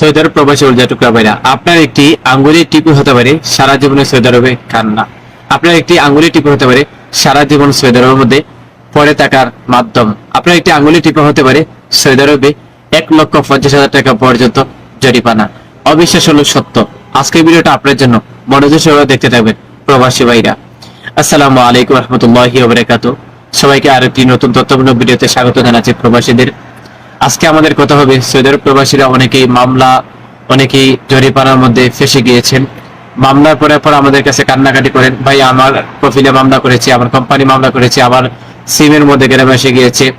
Saudi প্রবাসী উর্জা টুকরা ভাইরা, আপনার একটি আঙ্গুলের টিপু হতে পারে সারা জীবনে সৌদি আরবে কান্না। আপনার একটি আঙ্গুলের টিপু হতে পারে সারা জীবন সৌদি মধ্যে পড়ে থাকার মাধ্যম। আপনার একটি আঙ্গুলের টিপু হতে পারে সৌদি আরবে এক লক্ষ পঞ্চাশ হাজার টাকা পর্যন্ত জরিমানা। অবিশ্বাস হলো সত্য। আজকের ভিডিওটা আপনার জন্য মনোযোগ সহকারে দেখতে থাকবেন প্রবাসী ভাইরা। আসসালামু আলাইকুম রহমতুল্লাহি সবাইকে আর একটি নতুন তথ্যপূর্ণ ভিডিওতে স্বাগত জানাচ্ছি প্রবাসীদের। আজকে আমাদের কথা হবে সৌদি আরব প্রবাসীরা অনেকেই মামলা, অনেকেই জরিপানার মধ্যে ফেসে গিয়েছেন। মামলার পরে পর আমাদের কাছে কান্নাকাটি করেন, ভাই, আমার প্রফিলে মামলা করেছি, আমার কোম্পানি মামলা করেছি, আমার সিমের মধ্যে গ্রামে এসে গিয়েছে।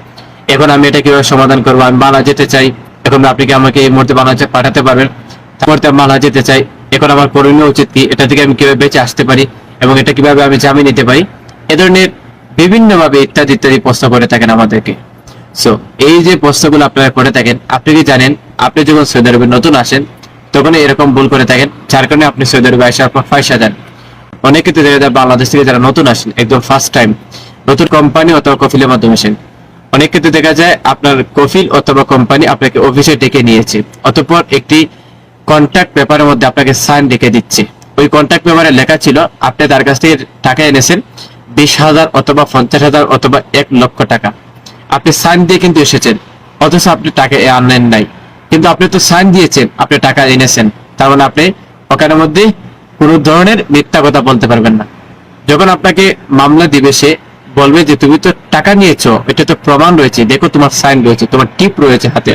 এখন আমি এটা কীভাবে সমাধান করব? আমি মালা যেতে চাই। এখন আপনি কি আমাকে এই মুহূর্তে মালা পাঠাতে পারবেন? মুহূর্তে মালা যেতে চাই। এখন আমার করণীয় উচিত কি? এটা থেকে আমি কীভাবে বেঁচে আসতে পারি? এবং এটা কীভাবে আমি জামিন নিতে পারি? এ ধরনের বিভিন্নভাবে ইত্যাদি ইত্যাদি প্রশ্ন করে থাকেন আমাদেরকে। সো এই যে প্রশ্নগুলো আপনারা করে থাকেন, আপনি কি জানেন, আপনি যখন সৌদি আরবে নতুন আসেন তখন এরকম ভুল করে থাকেন, যার কারণে আপনি সৌদি আরবে আসার পর পয়সা দেন অনেক তো দেখা যায় বাংলাদেশ থেকে যারা নতুন আসেন, একদম ফার্স্ট টাইম নতুন কোম্পানি অথবা কফিলের মাধ্যমে আসেন। অনেক ক্ষেত্রে দেখা যায় আপনার কফিল অথবা কোম্পানি আপনাকে অফিসে ডেকে নিয়েছে, অতঃপর একটি কন্ট্রাক্ট পেপারের মধ্যে আপনাকে সাইন ডেকে দিচ্ছে। ওই কন্ট্রাক্ট পেপারে লেখা ছিল, আপনি তার কাছ থেকে টাকা এনেছেন, বিশ হাজার অথবা পঞ্চাশ হাজার অথবা এক লক্ষ টাকা। আপনি সাইন দিয়ে কিন্তু এসেছেন। অথচ আপনি টাকা আনলেন নাই। কিন্তু আপনি তো সাইন দিয়েছেন, আপনি টাকা এনেছেন। তার মানে আপনি ওখানের মধ্যে কোনো ধরনের মিথ্যা কথা বলতে পারবেন না। যখন আপনাকে মামলা দিবে, সে বলবে যে, তুমি তো টাকা নিয়েছো, এটা তো প্রমাণ রয়েছে। দেখো তোমার সাইন রয়েছে, তোমার টিপ রয়েছে হাতে।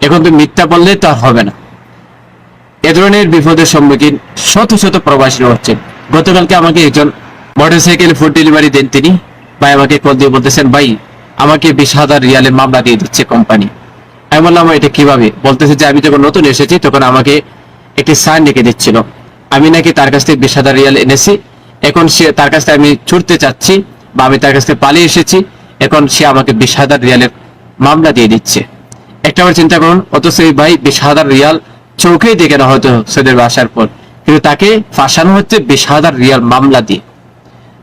এখন তুমি মিথ্যা বললে তো আর হবে না। এ ধরনের বিপদের সম্মুখীন শত শত প্রবাসী হচ্ছেন। গতকালকে আমাকে একজন মোটরসাইকেল ফুড ডেলিভারি দেন তিনি। ভাই, আমাকে কল দিয়ে বলতেছেন, ভাই আমাকে বিশ হাজার রিয়ালের মামলা দিয়ে দিচ্ছে কোম্পানি। আমি বললাম, এটা কীভাবে? বলতেছে যে, আমি যখন নতুন এসেছি, তখন আমাকে একটি সাইন রেখে দিচ্ছিল। আমি নাকি তার কাছ থেকে বিশ হাজার রিয়াল এনেছি। এখন সে তার কাছ থেকে আমি ছুটতে চাচ্ছি বা আমি তার কাছ থেকে পালিয়ে এসেছি। এখন সে আমাকে বিশ হাজার রিয়ালের মামলা দিয়ে দিচ্ছে। একটা বার চিন্তা করুন, অথচ এই ভাই বিশ হাজার রিয়াল চোখেই দেখে না হয়তো সৌদের আসার পর। কিন্তু তাকে ফাঁসানো হচ্ছে বিশ হাজার রিয়াল মামলা দিয়ে।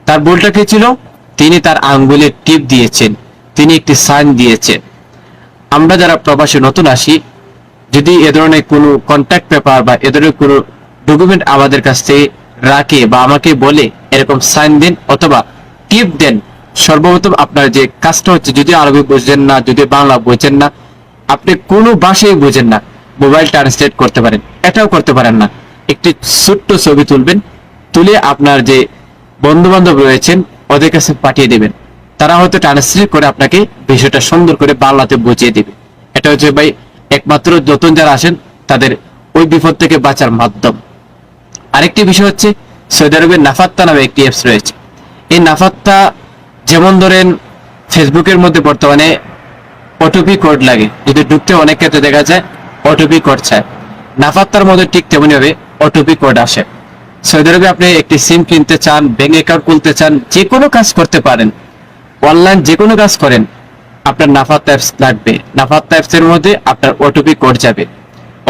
তার ভুলটা কি ছিল? তিনি তার আঙ্গুলের টিপ দিয়েছেন। তিনি একটি সাইন দিয়েছেন আমরা যারা প্রবাসী নতুন আসি, যদি এ ধরনের কোনো কন্ট্যাক্ট পেপার বা এ ধরনের কোনো ডকুমেন্ট আমাদের কাছ থেকে রাখে বা আমাকে বলে এরকম সাইন দেন অথবা টিপ দেন, সর্বপ্রথম আপনার যে কাজটা হচ্ছে যদি আরবি বুঝছেন না, যদি বাংলা বোঝেন না, আপনি কোনো ভাষাই বোঝেন না মোবাইল ট্রান্সলেট করতে পারেন, এটাও করতে পারেন না। একটি ছোট্ট ছবি তুলবেন, তুলে আপনার যে বন্ধু বান্ধব রয়েছেন, ওদের কাছে পাঠিয়ে দেবেন। তারা হয়তো ট্রান্সলেট করে আপনাকে বিষয়টা সুন্দর করে বাংলাতে বুঝিয়ে দিবে। এটা হচ্ছে ভাই, একমাত্র নতুন যারা আসেন, তাদের ওই বিপদ থেকে বাঁচার মাধ্যম। আরেকটি বিষয় হচ্ছে, সৌদি আরবের নাফাত্তা নামে একটি অ্যাপস রয়েছে। এই নাফাত্তা, যেমন ধরেন, ফেসবুকের মধ্যে বর্তমানে ওটিপি কোড লাগে। যদি ঢুকতে অনেক ক্ষেত্রে দেখা যায় অটোপি কোড চায়। নাফাত্তার মধ্যে ঠিক তেমনি ভাবে ওটিপি কোড আসে। সৌদি আরবে আপনি একটি সিম কিনতে চান ব্যাংক অ্যাকাউন্ট খুলতে চান, যে কোনো কাজ করতে পারেন। অনলাইন যে কোনো কাজ করেন, আপনার নাফাত্তা অ্যাপস লাগবে। নাফাত্তা অ্যাপস এর মধ্যে আপনার ওটিপি কোড যাবে।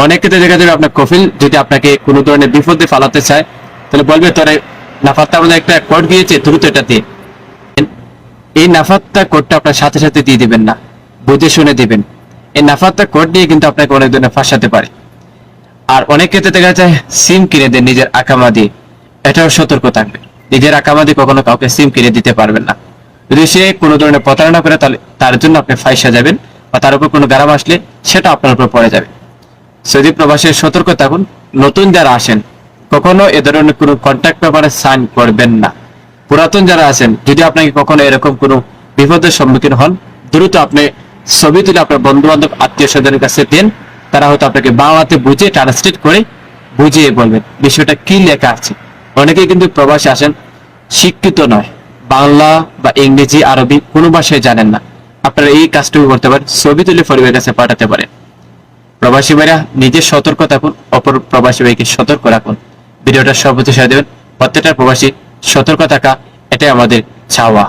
অনেক ক্ষেত্রে দেখা যাবে আপনার কফিল যদি আপনাকে কোনো ধরনের বিপদে ফালাতে চায়, তাহলে বলবে, তোরে নাফাত্তা আমাদের একটা কোড দিয়েছে, দ্রুত এটা দিয়ে এই নাফাত্তা কোডটা আপনার সাথে সাথে দিয়ে দিবেন না, বুঝে শুনে দিবেন। এই নাফাত্তা কোড দিয়ে কিন্তু আপনাকে অনেক ধরনের ফাঁসাতে পারে। আর অনেক ক্ষেত্রে দেখা যায় সিম কিনে দেন নিজের আকামা দিয়ে এটাও সতর্ক থাকবে। নিজের আকামা দিয়ে কখনো কাউকে সিম কিনে দিতে পারবেন না। যদি সে কোনো ধরনের প্রতারণা করে, তাহলে তার জন্য আপনি ফাইসা যাবেন বা তার উপর কোনো গ্রাম আসলে সেটা আপনার উপর পড়ে যাবে। সৌদি প্রবাসের সতর্ক থাকুন, নতুন যারা আসেন, কখনো এ ধরনের কোনো কন্ট্যাক্ট পেপারে সাইন করবেন না। পুরাতন যারা আছেন, যদি আপনাকে কখনো এরকম কোনো বিপদের সম্মুখীন হন, দ্রুত আপনি ছবি তুলে আপনার বন্ধু বান্ধব আত্মীয় স্বজনের কাছে দেন। তারা হয়তো আপনাকে বাংলাতে বুঝে ট্রান্সলেট করে বুঝিয়ে বলবেন। বিষয়টা কি লেখা আছে? অনেকেই কিন্তু প্রবাসে আসেন, শিক্ষিত নয়। বাংলা বা ইংরেজি, আরবি কোনো ভাষায় জানেন না। আপনারা এই কাজটুকু করতে পারেন, ছবি তুলে পরিবারের কাছে পাঠাতে পারেন। প্রবাসী ভাইরা, নিজের সতর্ক থাকুন, অপর প্রবাসী ভাইকে সতর্ক রাখুন। ভিডিওটা সর্বোচ্চ সাহায্য দেবেন। প্রত্যেকটা প্রবাসী সতর্ক থাকা, এটাই আমাদের চাওয়া।